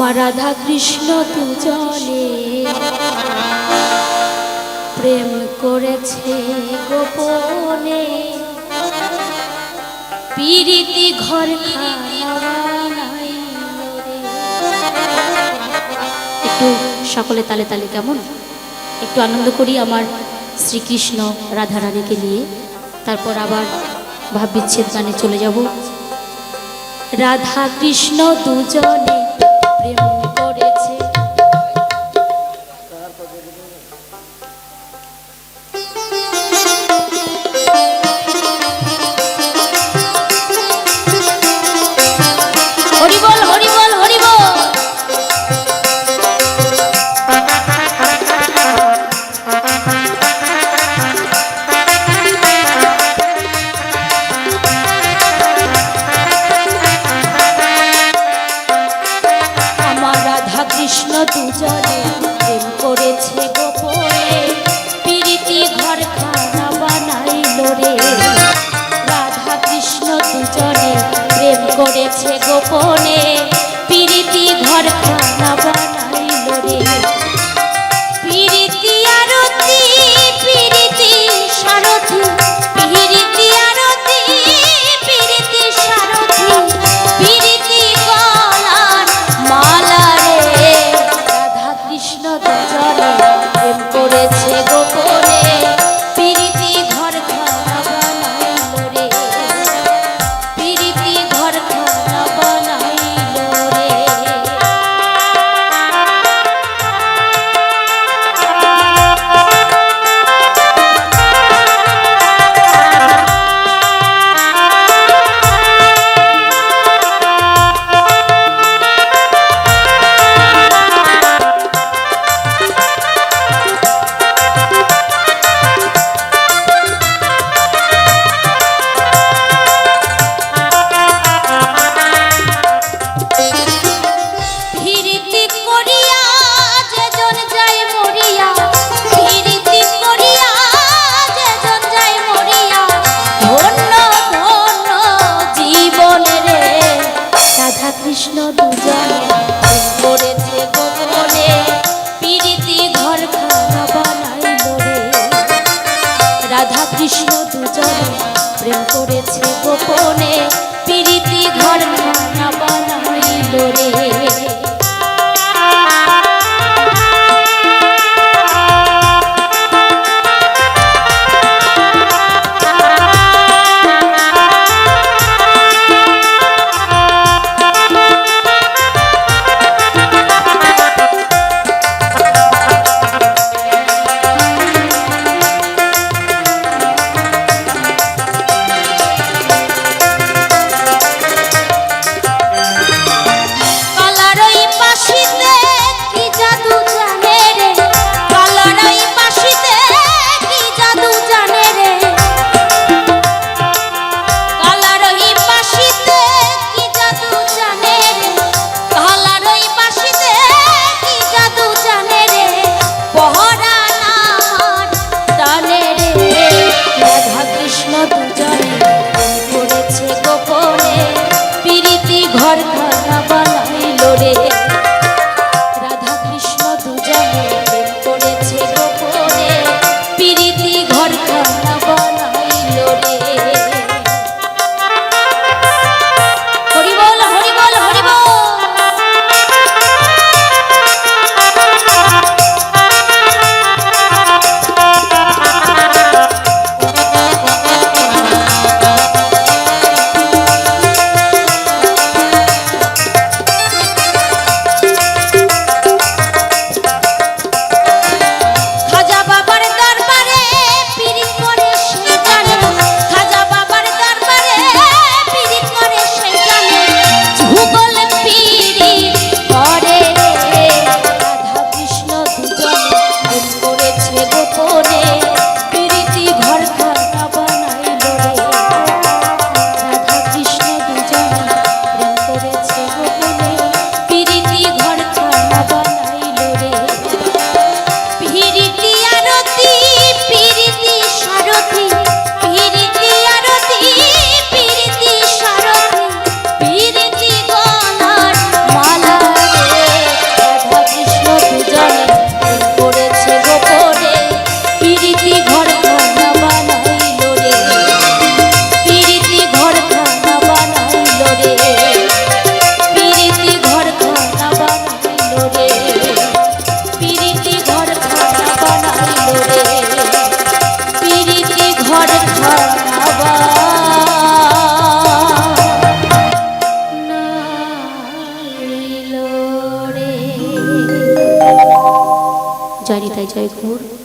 আমার রাধা কৃষ্ণ দুজনে প্রেম করেছে গোপনে। পিরিতি ঘর একটু সকলে তালে তালে কেমন? একটু আনন্দ করি আমার শ্রীকৃষ্ণ রাধারানীকে নিয়ে। তারপর আবার ভাববিচ্ছেদ জানে গানে চলে যাব। রাধা কৃষ্ণ দুজনে গোপনে। গোপনে প্রীতি ঘর রে নিতাই জয় ঘোর